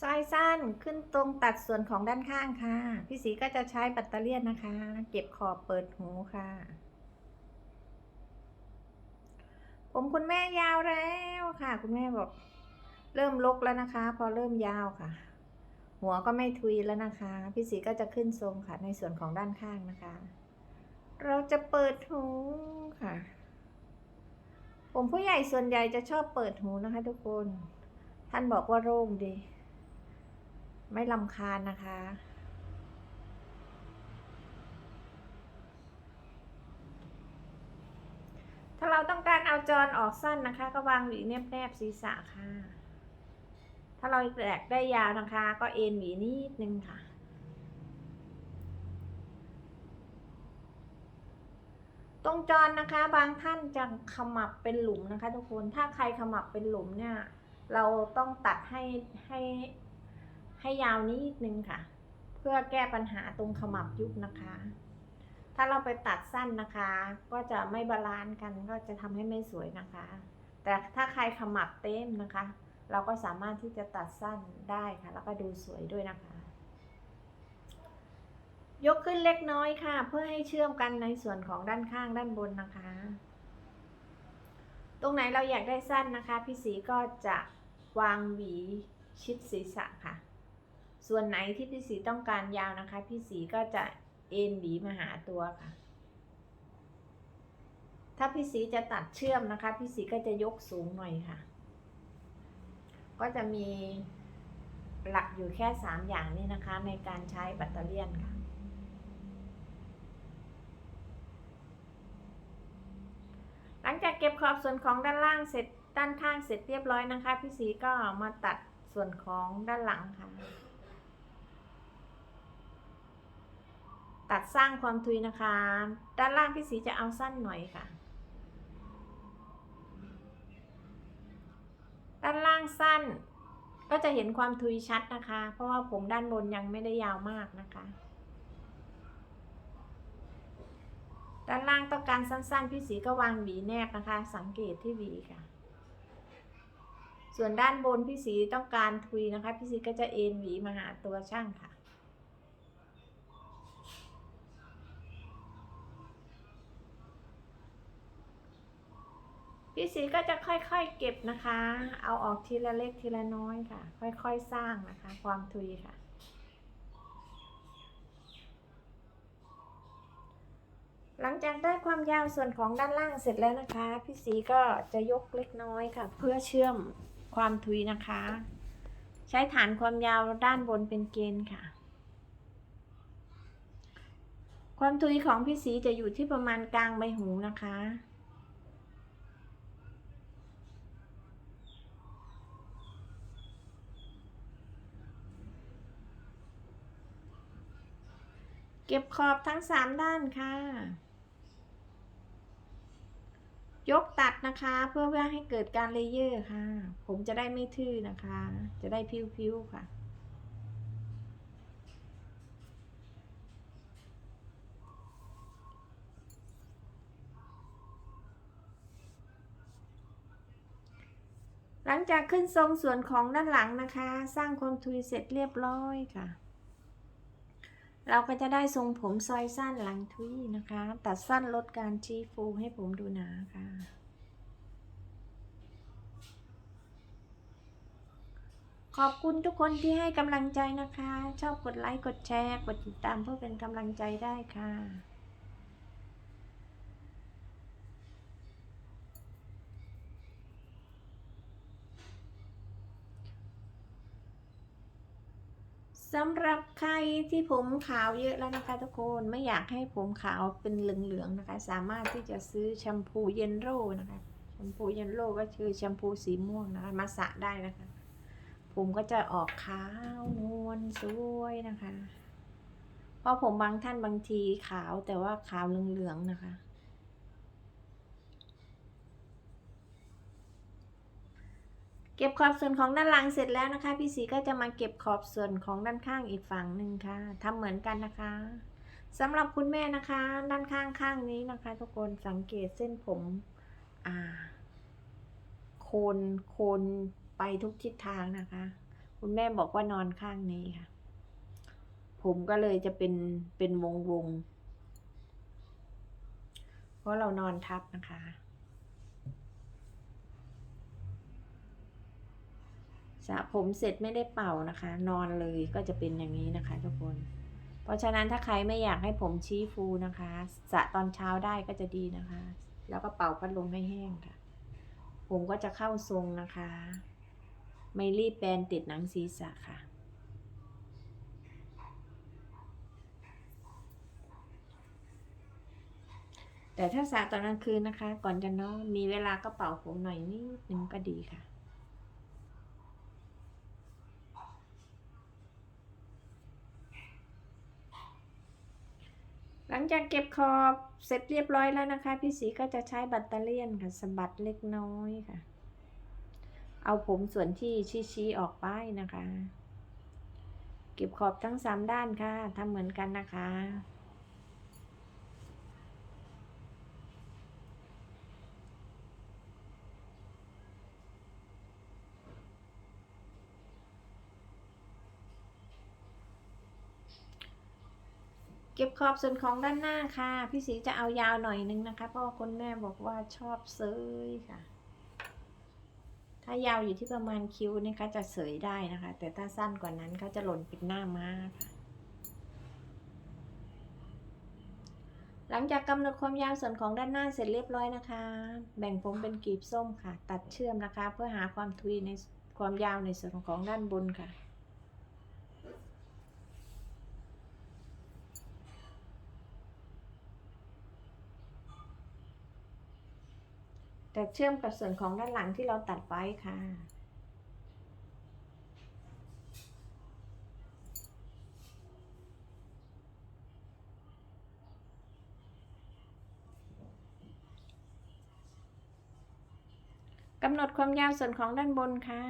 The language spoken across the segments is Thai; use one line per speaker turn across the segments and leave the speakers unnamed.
ซอยสั้นขึ้นตรงตัดส่วนของด้านข้างค่ะ พี่สีก็จะใช้แบตเตอรี่ยนนะคะ เก็บขอบเปิดหูค่ะ ผมคุณแม่ยาวแล้วค่ะ คุณแม่บอก เริ่มลกแล้วนะคะ พอเริ่มยาวค่ะ หัวก็ไม่ทุยแล้วนะคะ พี่สีก็จะขึ้นทรงค่ะ ในส่วนของด้านข้างนะคะ เราจะเปิดหูค่ะ ผมผู้ใหญ่ส่วนใหญ่จะชอบเปิดหูนะคะ ทุกคน ท่านบอกว่าโล่งดี ไม่ลำคาญนะคะ ถ้าเราต้องการเอาจรออกสั้นนะคะ ก็วางหวีแนบแนบๆศีรษะค่ะ ถ้าเราแตกได้ยาวนะคะ ก็เอ็นหวีนิดนึงค่ะตรงจรนะคะ บางท่านจะขมับเป็นหลุมนะคะ ทุกคนถ้าใครขมับเป็นหลุมเนี่ย เราต้องตัดให้ให้ ให้ยาวนิดนึงค่ะ เพื่อแก้ปัญหาตรงขมับยุบนะคะ ถ้าเราไปตัดสั้นนะคะ ก็จะไม่บาลานซ์กันก็จะทำให้ไม่สวยนะคะ แต่ถ้าใครขมับเต็มนะคะ เราก็สามารถที่จะตัดสั้นได้ค่ะ แล้วก็ดูสวยด้วยนะคะ ยกขึ้นเล็กน้อยค่ะ เพื่อให้เชื่อมกันในส่วนของด้านข้างด้านบนนะคะ ตรงไหนเราอยากได้สั้นนะคะ พี่สีก็จะวางหวีชิดศีรษะค่ะ ส่วนไหนที่พี่สีต้องการยาวนะคะ พี่สีก็จะเอ็นหวีมาหาตัวค่ะ ถ้าพี่สีจะตัดเชื่อมนะคะ พี่สีก็จะยกสูงหน่อยค่ะ ก็จะมีหลักอยู่แค่สามอย่างนี้นะคะ ในการใช้แบตเตอรี่นค่ะ หลังจากเก็บขอบส่วนของด้านล่างเสร็จด้านข้างเสร็จเรียบร้อยนะคะ พี่สีก็มาตัดส่วนของด้านหลังค่ะ ตัดสร้างความทุยนะคะ ด้านล่างพี่สีจะเอาสั้นหน่อยค่ะ ด้านล่างสั้นก็จะเห็นความทุยชัดนะคะ เพราะว่าผมด้านบนยังไม่ได้ยาวมากนะคะ ด้านล่างต้องการสั้นๆ พี่สีก็วางหวีแนบนะคะ สังเกตที่หวีค่ะ ส่วนด้านบนพี่สีต้องการทุยนะคะ พี่สีก็จะเอ็นหวีมาหาตัวช่างค่ะ พี่สีก็จะค่อยๆเก็บนะคะ เอาออกทีละเล็กทีละน้อยค่ะ ค่อยๆสร้างนะคะ ความทุยค่ะ หลังจากได้ความยาวส่วนของด้านล่างเสร็จแล้วนะคะ พี่สีก็จะยกเล็กน้อยค่ะ เพื่อเชื่อมความทุยนะคะ ใช้ฐานความยาวด้านบนเป็นเกณฑ์ค่ะ ความทุยของพี่สีจะอยู่ที่ประมาณกลางใบหูนะคะ เก็บขอบทั้งสามด้านค่ะ ยกตัดนะคะเพื่อเพื่อให้เกิดการเลเยอร์ค่ะ ผมจะได้ไม่ทื่อนะคะ จะได้พิ้วๆค่ะหลังจากขึ้นทรงส่วนของด้านหลังนะคะ สร้างความทุยเสร็จเรียบร้อยค่ะ เราก็จะได้ทรงผมซอยสั้นหลังทุยนะคะ ตัดสั้นลดการชี้ฟูให้ผมดูหนาค่ะ ขอบคุณทุกคนที่ให้กำลังใจนะคะ ชอบกดไลค์ กดแชร์ กดติดตามเพื่อเป็นกำลังใจได้ค่ะ สำหรับใครที่ผมขาวเยอะแล้วนะคะทุกคนไม่อยากให้ผมขาวเป็นเหลืองๆนะคะ สามารถที่จะซื้อแชมพูเยนโร่นะคะแชมพูเยนโร่ก็คือแชมพูสีม่วงนะคะมาสระได้นะคะ ผมก็จะออกขาวนวลสวยนะคะ เพราะผมบางท่านบางทีขาวแต่ว่าขาวเหลืองๆนะคะ เก็บขอบส่วนของด้านหลังเสร็จแล้วนะคะ พี่สีก็จะมาเก็บขอบส่วนของด้านข้างอีกฝั่งหนึ่งค่ะทำเหมือนกันนะคะสำหรับคุณแม่นะคะ ด้านข้างข้างนี้นะคะ ทุกคนสังเกตเส้นผมอ่าโคนโคนไปทุกทิศทางนะคะ คุณแม่บอกว่านอนข้างนี้ค่ะ ผมก็เลยจะเป็นเป็นวงวงเพราะเรานอนทับนะคะ สระผมเสร็จไม่ได้เป่านะคะ นอนเลยก็จะเป็นอย่างนี้นะคะ ทุกคน เพราะฉะนั้นถ้าใครไม่อยากให้ผมชี้ฟูนะคะสระตอนเช้าได้ก็จะดีนะคะ แล้วก็เป่าพัดลมให้แห้งค่ะ ผมก็จะเข้าทรงนะคะ ไม่รีบแบนติดหนังศีรษะค่ะแต่ถ้าสระตอนกลางคืนนะคะ ก่อนจะนอนมีเวลาก็เป่าผมหน่อยนิดนึงก็ดีค่ะ หลัง จากเก็บขอบเสร็จเรียบร้อยแล้วนะคะ พี่สีก็จะใช้แบัตเตอรี่ยนค่ะสะบัดเล็กน้อยค่ะ เอาผมส่วนที่ชี้ๆออกไปนะคะ เก็บขอบทั้งสามด้านค่ะทำเหมือนกันนะคะ เก็บขอบส่วนของด้านหน้าค่ะ พี่สีจะเอายาวหน่อยนึงนะคะ เพราะว่าคุณแม่บอกว่าชอบเซยค่ะ ถ้ายาวอยู่ที่ประมาณคิ้วนี่คะจะเสยได้นะคะ แต่ถ้าสั้นกว่านั้นเขาจะหล่นเป็นหน้าม้าค่ะหลังจากกำหนดความยาวส่วนของด้านหน้าเสร็จเรียบร้อยนะคะ แบ่งผมเป็นกลีบส้มค่ะ ตัดเชื่อมนะคะ เพื่อหาความทุยในความยาวในส่วนของด้านบนค่ะ แต่เชื่อมกับส่วนของด้านหลังที่เราตัดไว้ค่ะ กำหนดความยาวส่วนของด้านบนค่ะ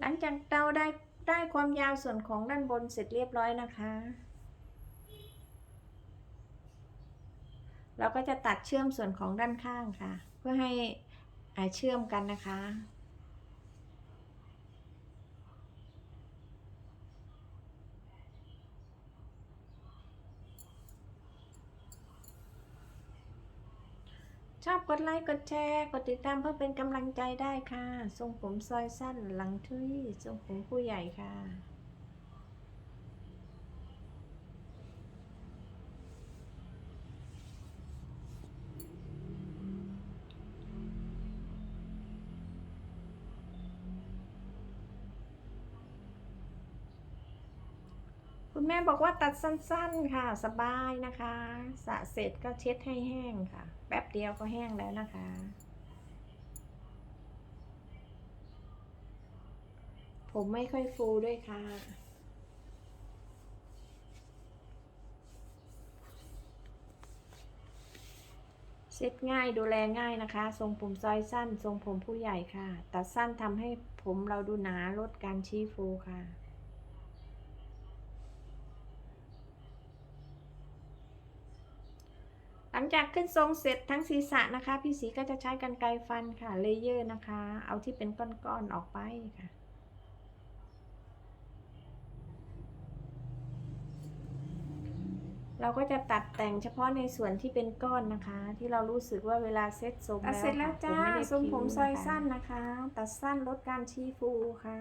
หลังจากเราได้ ได้ความยาวส่วนของด้านบนเสร็จเรียบร้อยนะคะ เราก็จะตัดเชื่อมส่วนของด้านข้างค่ะ เพื่อให้เชื่อมกันนะคะ ชอบกดไลค์กดแชร์ กดติดตามเพื่อเป็นกำลังใจได้ค่ะ ทรงผมซอยสั้นหลังทุยทรงผมผู้ใหญ่ค่ะ คุณแม่บอกว่าตัดสั้นๆค่ะ สบายนะคะสระเสร็จก็เช็ดให้แห้งค่ะ แป๊บเดียวก็แห้งแล้วนะคะ ผมไม่ค่อยฟูด้วยค่ะเซ็ตง่ายดูแลง่ายนะคะ ทรงผมซอยสั้น ทรงผมผู้ใหญ่ค่ะ ตัดสั้นทำให้ผมเราดูหนาลดการชี้ฟูค่ะ ลังจากขึ้นทรงเสร็จทั้งศีรษะนะคะ พี่สีก็จะใช้กันไกรฟันค่ะเลเยอร์นะคะ เอาที่เป็นก้อนๆออกไปค่ะเราก็จะตัดแต่งเฉพาะในส่วนที่เป็นก้อนนะคะ ที่เรารู้สึกว่าเวลาเซ็ตทรง
ตัดเสร็จแล้ว
ค่ะ
จ้า
ผมไม่ได้
ทรงผม
พิ้ว
ซอย
นะคะ
สั้นนะคะ
ตัดสั้นลดการชี้ฟูค่ะ